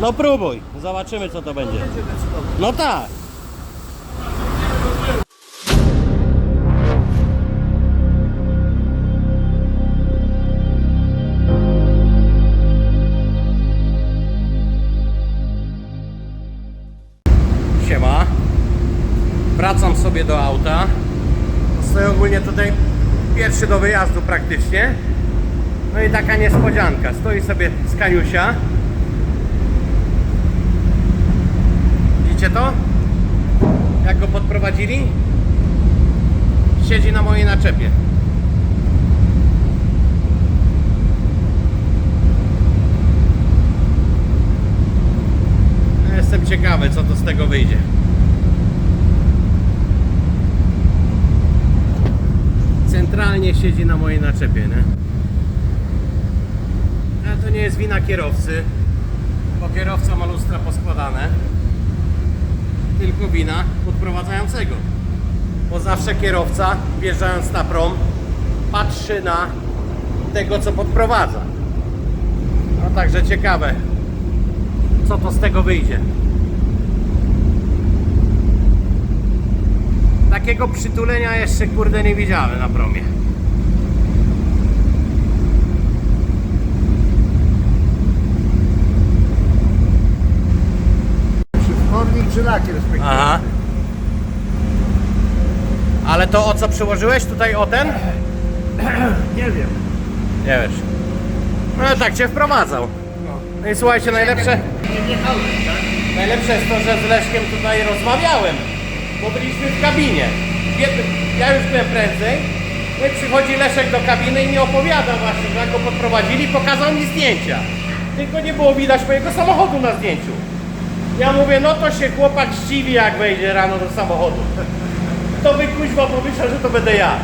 No próbuj, zobaczymy co to będzie. No tak. Siema. Wracam sobie do auta. Stoję ogólnie tutaj pierwszy do wyjazdu praktycznie. No i taka niespodzianka. Stoi sobie Skaniusia. Widzicie to? Jak go podprowadzili? Siedzi na mojej naczepie. Ja Jestem ciekawy, co to z tego wyjdzie. Centralnie siedzi na mojej naczepie, nie? Ale to nie jest wina kierowcy, bo kierowca ma lustra poskładane, tylko wina podprowadzającego. Bo zawsze kierowca, wjeżdżając na prom, patrzy na tego, co podprowadza. No także ciekawe, co to z tego wyjdzie. Takiego przytulenia jeszcze kurde nie widziałem na promie. Kornik czy lakier. Aha. Ale to o co przyłożyłeś tutaj o ten? Nie wiem. Nie wiesz. No tak cię wprowadzał. No i słuchajcie, najlepsze, Nie jechałem, tak? najlepsze jest to, że z Leszkiem tutaj rozmawiałem, bo byliśmy w kabinie. Ja już byłem prędzej, no i przychodzi Leszek do kabiny i mi opowiada właśnie, że jak go podprowadzili, pokazał mi zdjęcia. Tylko nie było widać mojego samochodu na zdjęciu. Ja mówię, no to się chłopak zdziwi, jak wejdzie rano do samochodu. To by kuźwa pomyślał, że to będę ja.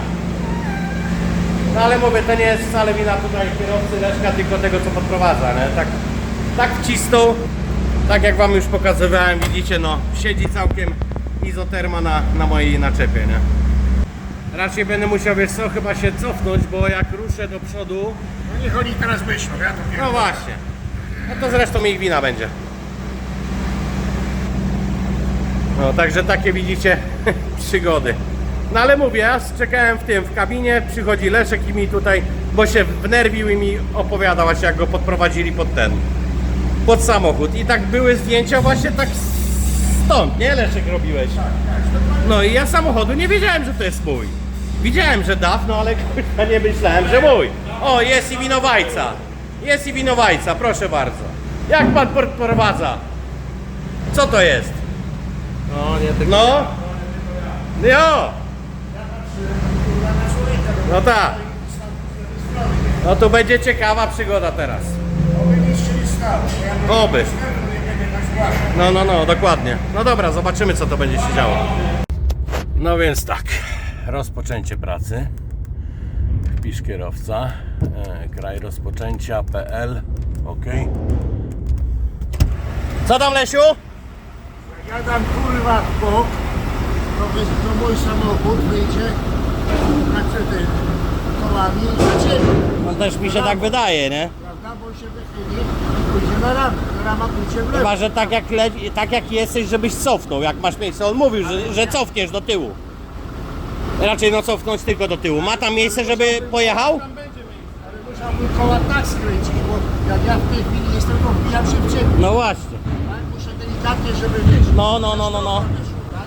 No ale mówię, to nie jest wcale wina tutaj kierowcy Leszka, tylko tego, co podprowadza, nie? Tak, tak wcisnął, tak jak wam już pokazywałem, widzicie, no, siedzi całkiem izoterma na, na mojej naczepie, nie? Raczej będę musiał, wiesz co, chyba się cofnąć, bo jak ruszę do przodu, No niech oni teraz myślą, ja to wiem. no właśnie. No to zresztą ich wina będzie. No także takie widzicie przygody. No ale mówię, ja czekałem w tym, w kabinie, przychodzi Leszek i mi tutaj, bo się wnerwił i mi opowiadał właśnie jak go podprowadzili pod ten, pod samochód. I tak były zdjęcia właśnie tak stąd, nie Leszek robiłeś? No i ja samochodu nie wiedziałem, że to jest mój. Widziałem, że DAF, no ale kurwa nie myślałem, że mój. O, jest i winowajca. Jest i winowajca, proszę bardzo. Jak pan podprowadza? Co to jest? No nie tylko. No? Jo! No tak. No to będzie ciekawa przygoda teraz. Oby. No, no, no, dokładnie. No dobra, zobaczymy co to będzie się działo. No więc tak, rozpoczęcie pracy. Wpisz kierowca, e, kraj rozpoczęcia.pl, ok. Co tam Lesiu? Ja dam kurwa w bok, to, to mój samochód wyjdzie na tym kołami na ciebie. No też mi się tak wydaje, nie? Prawda? Bo się wychyli i pójdzie na ramę. Rama pójdzie w lewo. Chyba, że tak jak, le, tak jak jesteś, żebyś cofnął, jak masz miejsce. On mówił, że, że cofniesz do tyłu. Raczej no cofnąć tylko do tyłu. Ma tam miejsce, żeby pojechał? Ale musiałbym koła tak skręcić, bo jak ja w tej chwili jestem, to wbijam się w ciebie. No właśnie. Tak? Delikatnie, żeby wiesz. No, no, no, no, no. tak?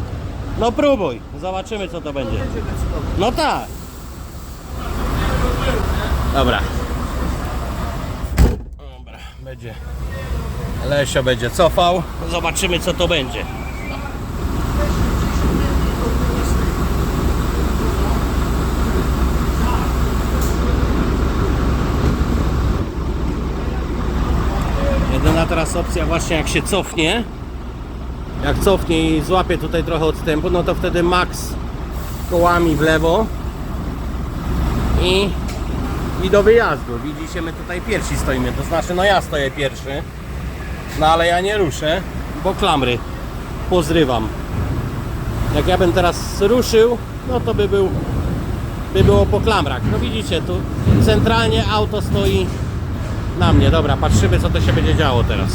No próbuj, zobaczymy co to będzie. No tak. Dobra. Dobra, będzie. Lesio będzie cofał. Zobaczymy co to będzie. Jedyna teraz opcja właśnie jak się cofnie. Jak cofnie i złapie tutaj trochę odstępu, no to wtedy max kołami w lewo i, i do wyjazdu. Widzicie, my tutaj pierwsi stoimy, to znaczy no ja stoję pierwszy, no ale ja nie ruszę, bo klamry pozrywam. Jak ja bym teraz ruszył, no to by był by było po klamrach. No widzicie, tu centralnie auto stoi na mnie. Dobra, patrzymy co to się będzie działo teraz.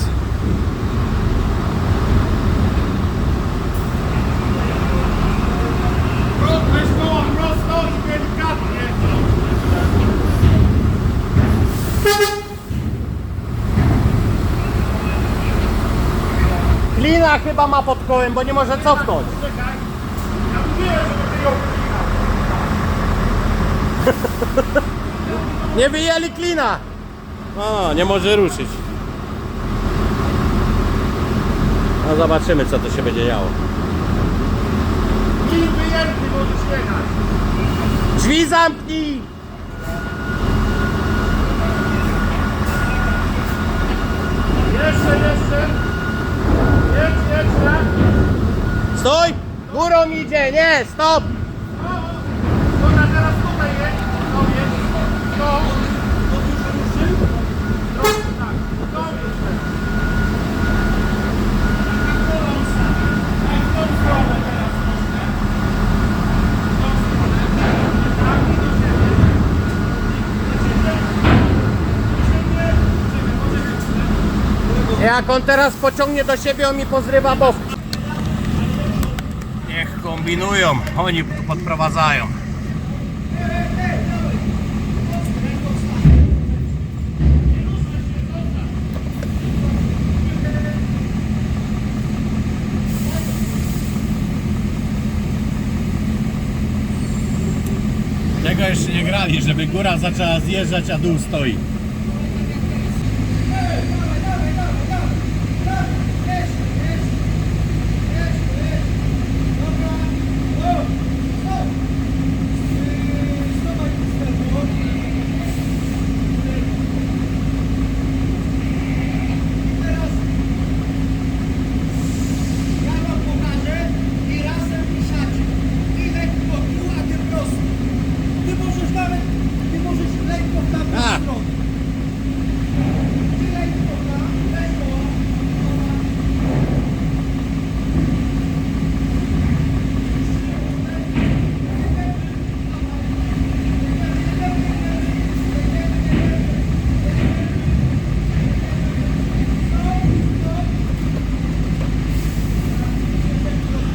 Chyba ma pod kołem, bo nie może cofnąć. Nie wyjęli klina. O, nie może ruszyć. No zobaczymy co tu się będzie działo. Klin wyjęty, możesz jechać. Drzwi zamknij! Jeszcze, jeszcze. Stój! Górą idzie, nie, stop! Dobra, teraz tutaj jedź. To jedź. To. To już ruszy? To, tak. To jeszcze. Jak on teraz pociągnie do siebie, on mi pozrywa bok. Niech kombinują, oni tu podprowadzają. Tego jeszcze nie grali, żeby góra zaczęła zjeżdżać, a dół stoi. Ja wam pokażę i razem pisacie. Ile po tu, a ty prosto. Ty możesz nawet, ty możesz lekko w tamtą A. stronę. Ty lekko tam, lekko.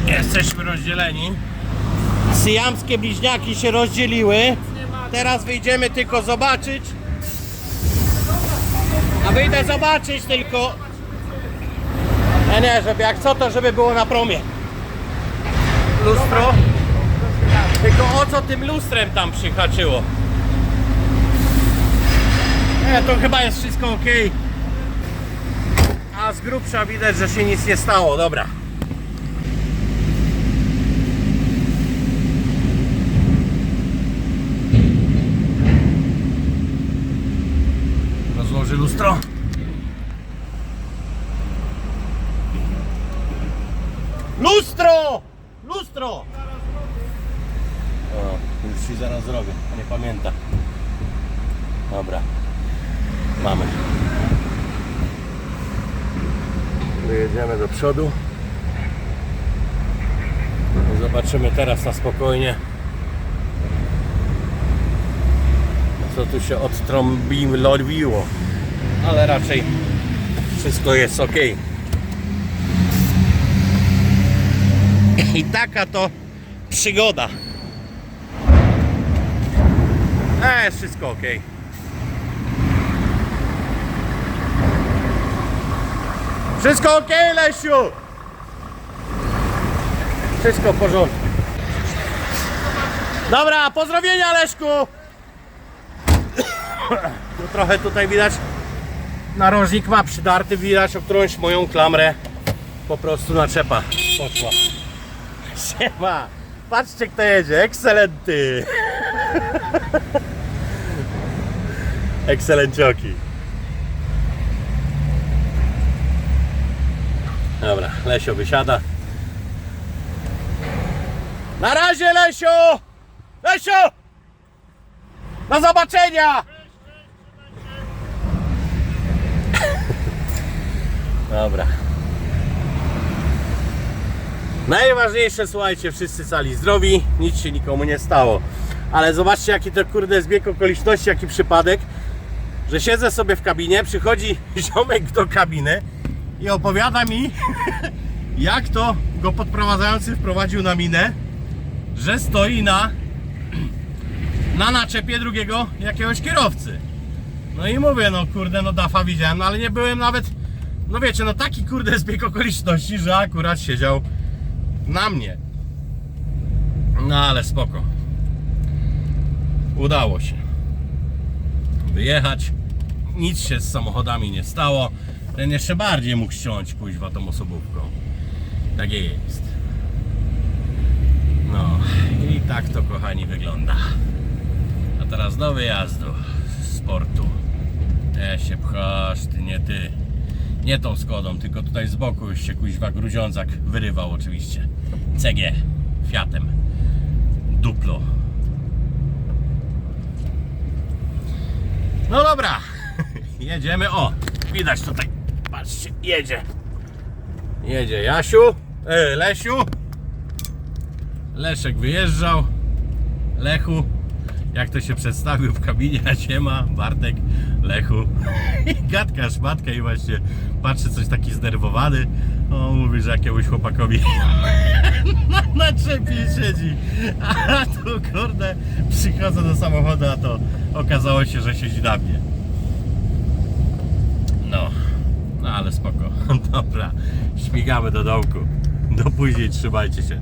Jesteśmy rozdzieleni. Syjamskie bliźniaki się rozdzieliły. Teraz wyjdziemy tylko zobaczyć. A wyjdę zobaczyć tylko. Nie, nie, żeby jak co to, żeby było na promie. Lustro. Tylko o co tym lustrem tam przyhaczyło? Nie, to chyba jest wszystko ok. A z grubsza widać, że się nic nie stało. Dobra. Rozłoży lustro. Lustro! Lustro! O, już ci zaraz zrobię, a nie pamięta. Dobra. Mamy. Wyjedziemy do przodu. I Zobaczymy teraz na spokojnie. co tu się odtrąbiło, ale raczej wszystko jest ok. I taka to przygoda. E, wszystko ok. Wszystko ok, Lesiu! Wszystko w porządku. Dobra, pozdrowienia Leszku! No trochę tutaj widać narożnik ma przydarty, widać o którąś moją klamrę po prostu naczepa poszła. Siema! Patrzcie kto jedzie, ekscelenty! Ekscelencioki. Dobra, Lesio wysiada. Na razie Lesio! Lesio! Do zobaczenia! Dobra. Najważniejsze, słuchajcie, wszyscy cali zdrowi, nic się nikomu nie stało. Ale zobaczcie, jaki to kurde zbieg okoliczności, jaki przypadek, że siedzę sobie w kabinie, przychodzi ziomek do kabiny i opowiada mi, jak to go podprowadzający wprowadził na minę, że stoi na, na naczepie drugiego jakiegoś kierowcy. No i mówię, no kurde, no dafa widziałem, no ale nie byłem nawet, no wiecie, no taki kurde zbieg okoliczności, że akurat siedział na mnie. No ale spoko. Udało się wyjechać. Nic się z samochodami nie stało. Ten jeszcze bardziej mógł ściąć kuźwa tą osobówką. Tak jest. No i tak to kochani wygląda. A teraz do wyjazdu z portu. E się pchasz, ty nie ty. Nie tą Skodą, tylko tutaj z boku już się kuźwa gruziącak wyrywał oczywiście. CG Fiatem. Duplo. No dobra, jedziemy. O, widać tutaj. Patrzcie, jedzie. Jedzie Jasiu, e, Lesiu. Leszek wyjeżdżał. Lechu, jak to się przedstawił w kabinie, siema, Bartek, Lechu. I gadka, szmatka i właśnie patrzy coś taki zdenerwowany. O, mówi, że jakiemuś chłopakowi na, na siedzi. A tu kurde, przychodzę do samochodu, a to okazało się, że siedzi na mnie. No, no ale spoko. Dobra, śmigamy do dołku. Do później, trzymajcie się.